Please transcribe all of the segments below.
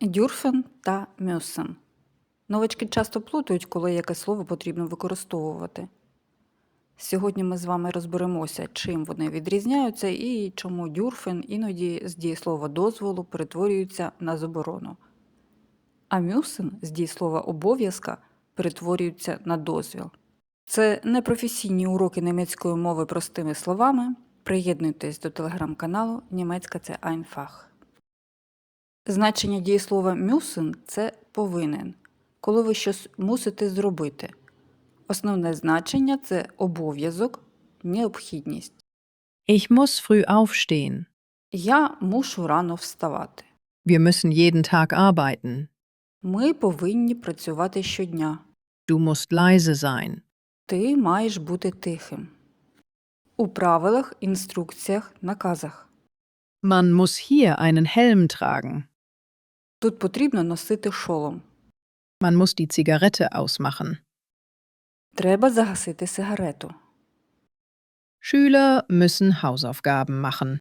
Дюрфен та мюсен. Новачки часто плутають, коли яке слово потрібно використовувати. Сьогодні ми з вами розберемося, чим вони відрізняються і чому дюрфен іноді з дієслова дозволу перетворюється на заборону. А мюсен з дієслова обов'язка перетворюється на дозвіл. Це непрофесійні уроки німецької мови простими словами. Приєднуйтесь до телеграм-каналу Німецька це Einfach. Значення дієслова мюсен це повинен, коли ви щось мусите зробити. Основне значення це обов'язок, необхідність. Ich muss früh aufstehen. Я мушу рано вставати. Wir müssen jeden Tag arbeiten. Ми повинні працювати щодня. Du musst leise sein. Ти маєш бути тихим. У правилах, інструкціях, наказах. Man muss hier einen Helm tragen. Тут потрібно носити шолом. Man muss die Zigarette ausmachen. Треба загасити сигарету. Schüler müssen Hausaufgaben machen.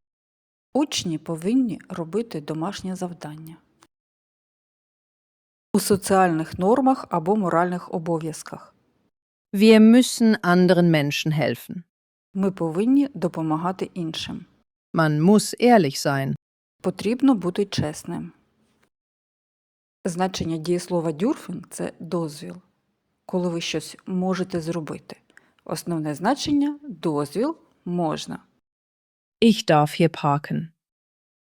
Учні повинні робити домашнє завдання. У соціальних нормах або моральних обов'язках. Wir müssen anderen Menschen helfen. Ми повинні допомагати іншим. Man muss ehrlich sein. Потрібно бути чесним. Значення дієслова дюрфен це дозвіл, коли ви щось можете зробити. Основне значення дозвіл можна. Ich darf hier parken.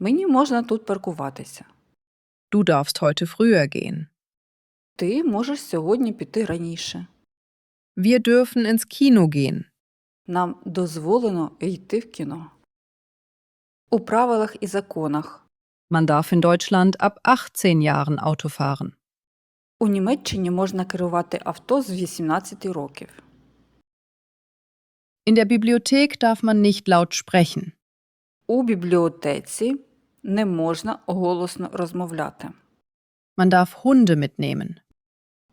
Мені можна тут паркуватися. Du darfst heute früher gehen. Ти можеш сьогодні піти раніше. Wir dürfen ins Kino gehen. Нам дозволено йти в кіно. У правилах і законах Man darf in Deutschland ab 18 Jahren Auto fahren. у Німеччині можна керувати авто з 18 років. In der Bibliothek darf man nicht laut sprechen. У бібліотеці не можна голосно розмовляти. Man darf Hunde mitnehmen.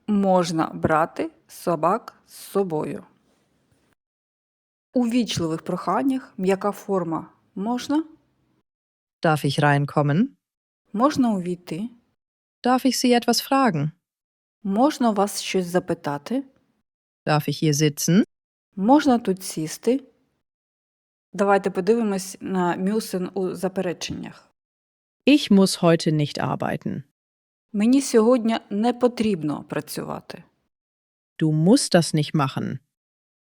Можна брати собак з собою. У вічливих проханнях м'яка форма можна, Darf ich reinkommen? Можна увійти, Darf ich Sie etwas fragen? можна вас щось запитати, Darf ich hier sitzen? можна тут сісти. Давайте подивимось на мюсен у запереченнях. Ich muss heute nicht arbeiten. Мені сьогодні не потрібно працювати. Du musst das nicht machen.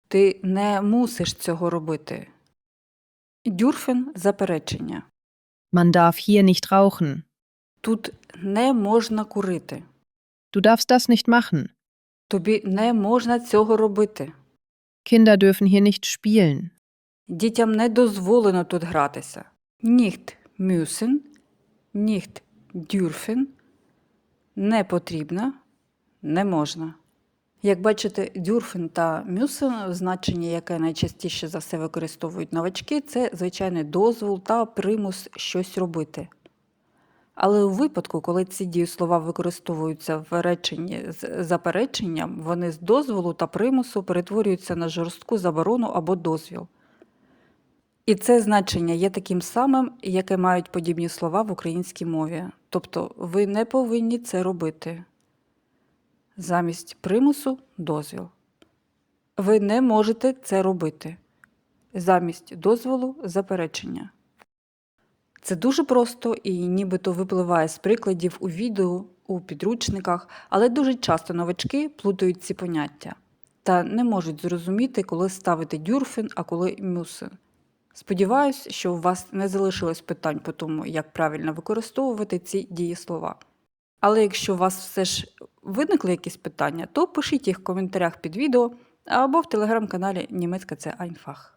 Ти не мусиш цього робити. Дюрфен заперечення. Man darf hier nicht rauchen. Тут не можна курити. Du darfst das nicht machen. Тобі не можна цього робити. Kinder dürfen hier nicht spielen. Дітям не дозволено тут гратися. Nicht müssen, nicht dürfen, не потрібно, не можна. Як бачите, дюрфен та мюсен, значення, яке найчастіше за все використовують новачки, це звичайний дозвол та примус щось робити. Але у випадку, коли ці дієслова використовуються в реченні з запереченням, вони з дозволу та примусу перетворюються на жорстку заборону або дозвіл. І це значення є таким самим, яке мають подібні слова в українській мові. Тобто ви не повинні це робити. Замість примусу дозвіл. Ви не можете це робити. Замість дозволу заперечення. Це дуже просто і нібито випливає з прикладів у відео, у підручниках, але дуже часто новачки плутають ці поняття та не можуть зрозуміти, коли ставити дюрфен, а коли мюсен. Сподіваюсь, що у вас не залишилось питань по тому, як правильно використовувати ці дієслова. Але якщо у вас все ж виникли якісь питання, то пишіть їх в коментарях під відео або в телеграм-каналі Німецька це Айнфах.